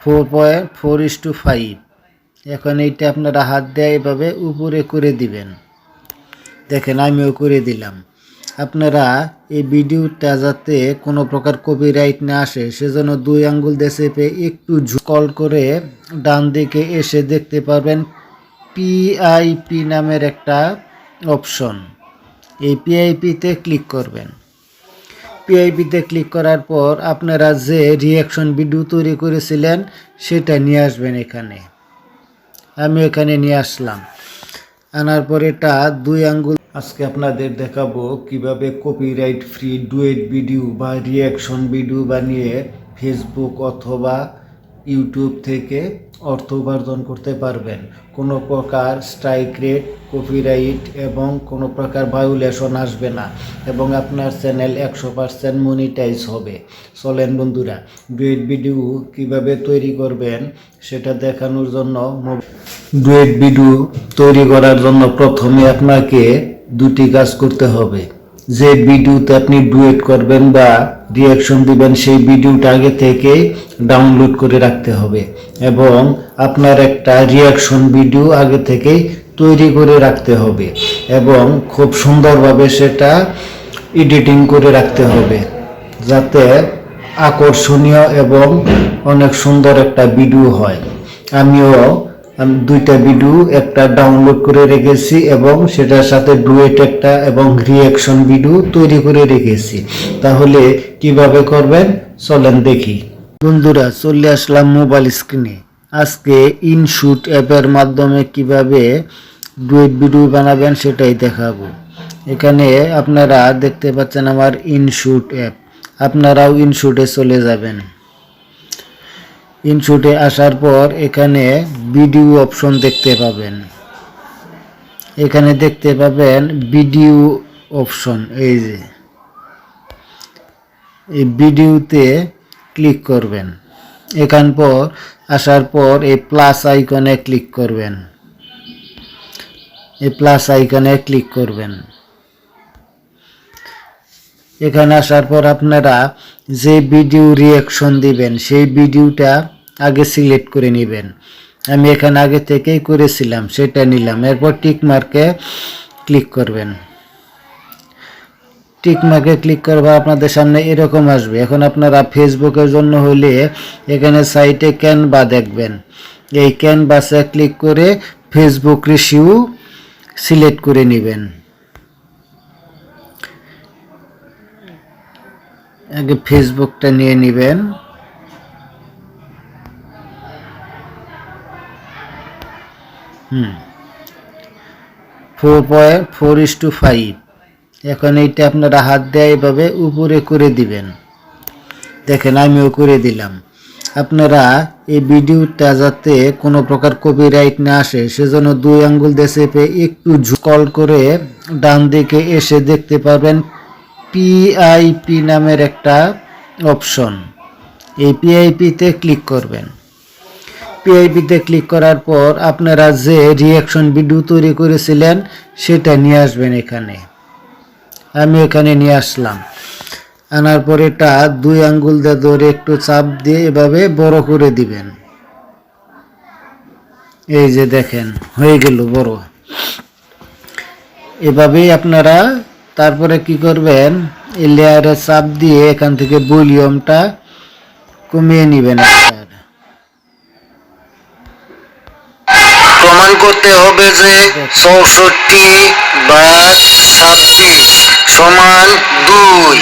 Four point four is two five এখন এইটা আপনারা হাত দেয় এভাবে উপরে করে দিবেন। দেখেন, আমিও করে দিলাম। আপনারা এই ভিডিওটা যাতে কোনো প্রকার কপিরাইট না আসে, সেজন্য দুই আঙ্গুল দেশে পেয়ে একটু কল করে ডান দিকে এসে দেখতে পারবেন পিআইপি নামের একটা অপশন এই পিআইপিতে ক্লিক করবেন। পিআইপিতে ক্লিক করার পর আপনারা যে রিয়াকশন ভিডিও তৈরি করেছিলেন, সেটা নিয়ে আসবেন এখানে। আমি এখানে নিয়ে আসলাম। আনার পর এটা দুই আঙ্গুল আজকে আপনাদের দেখাবো কীভাবে কপিরাইট ফ্রি ডুয়েট ভিডিও বা রিয়াকশন ভিডিও বানিয়ে ফেসবুক অথবা ইউটিউব থেকে অর্থ উপার্জন করতে পারবেন। কোনো প্রকার স্ট্রাইক রেট কপিরাইট এবং কোনো প্রকার ভায়োলেশন আসবে না এবং আপনার চ্যানেল একশো পার্সেন্ট মনিটাইজ হবে। চলেন বন্ধুরা ডুয়েট ভিডিও কীভাবে তৈরি করবেন সেটা দেখানোর জন্য ডুয়েট ভিডিও তৈরি করার জন্য প্রথমে আপনাকে দুটি কাজ করতে হবে। যে ভিডিওতে আপনি ডুয়েট করবেন বা রিয়াকশন দিবেন, সেই ভিডিওটা আগে থেকেই ডাউনলোড করে রাখতে হবে এবং আপনার একটা রিয়াকশন ভিডিও আগে থেকেই তৈরি করে রাখতে হবে এবং খুব সুন্দরভাবে সেটা এডিটিং করে রাখতে হবে যাতে আকর্ষণীয় এবং অনেক সুন্দর একটা ভিডিও হয়। আমিও আমি দুইটা ভিডিও একটা ডাউনলোড করে রেখেছি এবং সেটার সাথে ডুয়েট একটা এবং রিয়াকশন ভিডিও তৈরি করে রেখেছি। তাহলে কীভাবে করবেন? চলেন দেখি। বন্ধুরা, চলে আসলাম মোবাইল স্ক্রিনে আজকে ইনশুট অ্যাপের মাধ্যমে কীভাবে ডুয়েট ভিডিও বানাবেন সেটাই দেখাবো। এখানে আপনারা দেখতে পাচ্ছেন আমার ইনশুট অ্যাপ আপনারাও ইনশুটে চলে যাবেন। ইনশুটে আসার পর এখানে ভিডিও অপশন দেখতে পাবেন। এখানে দেখতে পাবেন ভিডিও অপশন এই যে। এই ভিডিওতে ক্লিক করবেন। এখান পর, আসার পর এই প্লাস আইকনে ক্লিক করবেন। এই প্লাস আইকনে ক্লিক করবেন। এখানে আসার পর আপনারা যে ভিডিও রিয়াকশন দিবেন, সেই ভিডিওটা আগে সিলেক্ট করে নেবেন। আমি এখানে আগে থেকেই করেছিলাম, সেটা নিলাম। এরপর টিক মার্কে ক্লিক করবেন। টিক মার্কে ক্লিক করবা আপনাদের সামনে এরকম আসবে। এখন আপনারা ফেসবুকের জন্য হলে এখানে সাইটে ক্যানভা দেখবেন। এই ক্যানভাসে ক্লিক করে ফেসবুক রিসিউ সিলেক্ট করে নেবেন। আগে ফেসবুকটা নিয়ে নেবেন। হুম। Four point, four is two five. এখন এইটা আপনারা হাত দেয় এভাবে উপরে করে দিবেন। দেখেন, আমিও করে দিলাম। আপনারা এই ভিডিওটা যাতে কোনো প্রকার কপিরাইট না আসে, সেজন্য দুই আঙ্গুল দেশে চেপে একটু কল করে ডান দিকে এসে দেখতে পারবেন পিআইপি নামের একটা অপশন এই পিআইপিতে ক্লিক করবেন। পিআইপিতে ক্লিক করার পর আপনারা যে রিয়াকশন ভিডিও তৈরি করেছিলেন, সেটা নিয়ে আসবেন এখানে। আমি এখানে নিয়ে আসলাম। আনার পর এটা দুই আঙ্গুল দিয়ে ধরে একটু চাপ দিয়ে এভাবে বড় করে দিবেন। এই যে দেখেন হয়ে গেল বড়। এভাবেই আপনারা তারপরে কি করবেন এই লেয়ারে চাপ দিয়ে এখান থেকে ভলিউমটা কমিয়ে নেবেন আপনার। প্রমাণ করতে হবে যে চৌষট্টি বা ছাব্বিশ। সমান দুই।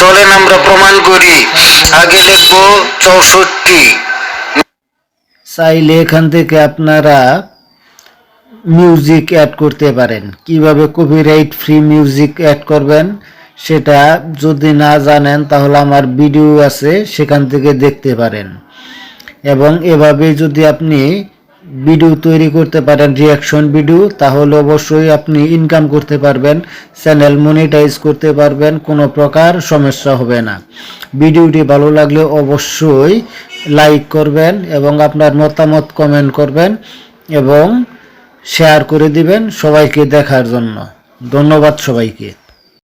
চলেন আমরা প্রমাণ করি। আগে লিখব চৌষট্টি। চাইলে এখান থেকে আপনারা মিউজিক অ্যাড করতে পারেন। কীভাবে কপিরাইট ফ্রি মিউজিক অ্যাড করবেন, সেটা যদি না জানেন, তাহলে আমার ভিডিও আছে, সেখান থেকে দেখতে পারেন। এবং এভাবে যদি আপনি ভিডিও তৈরি করতে পারেন রিয়াকশন ভিডিও তাহলে অবশ্যই আপনি ইনকাম করতে পারবেন চ্যানেল মনিটাইজ করতে পারবেন, কোনো প্রকার সমস্যা হবে না। ভিডিওটি ভালো লাগলে অবশ্যই লাইক করবেন এবং আপনার মতামত কমেন্ট করবেন এবং শেয়ার করে দিবেন সবাইকে দেখার জন্য। ধন্যবাদ সবাইকে।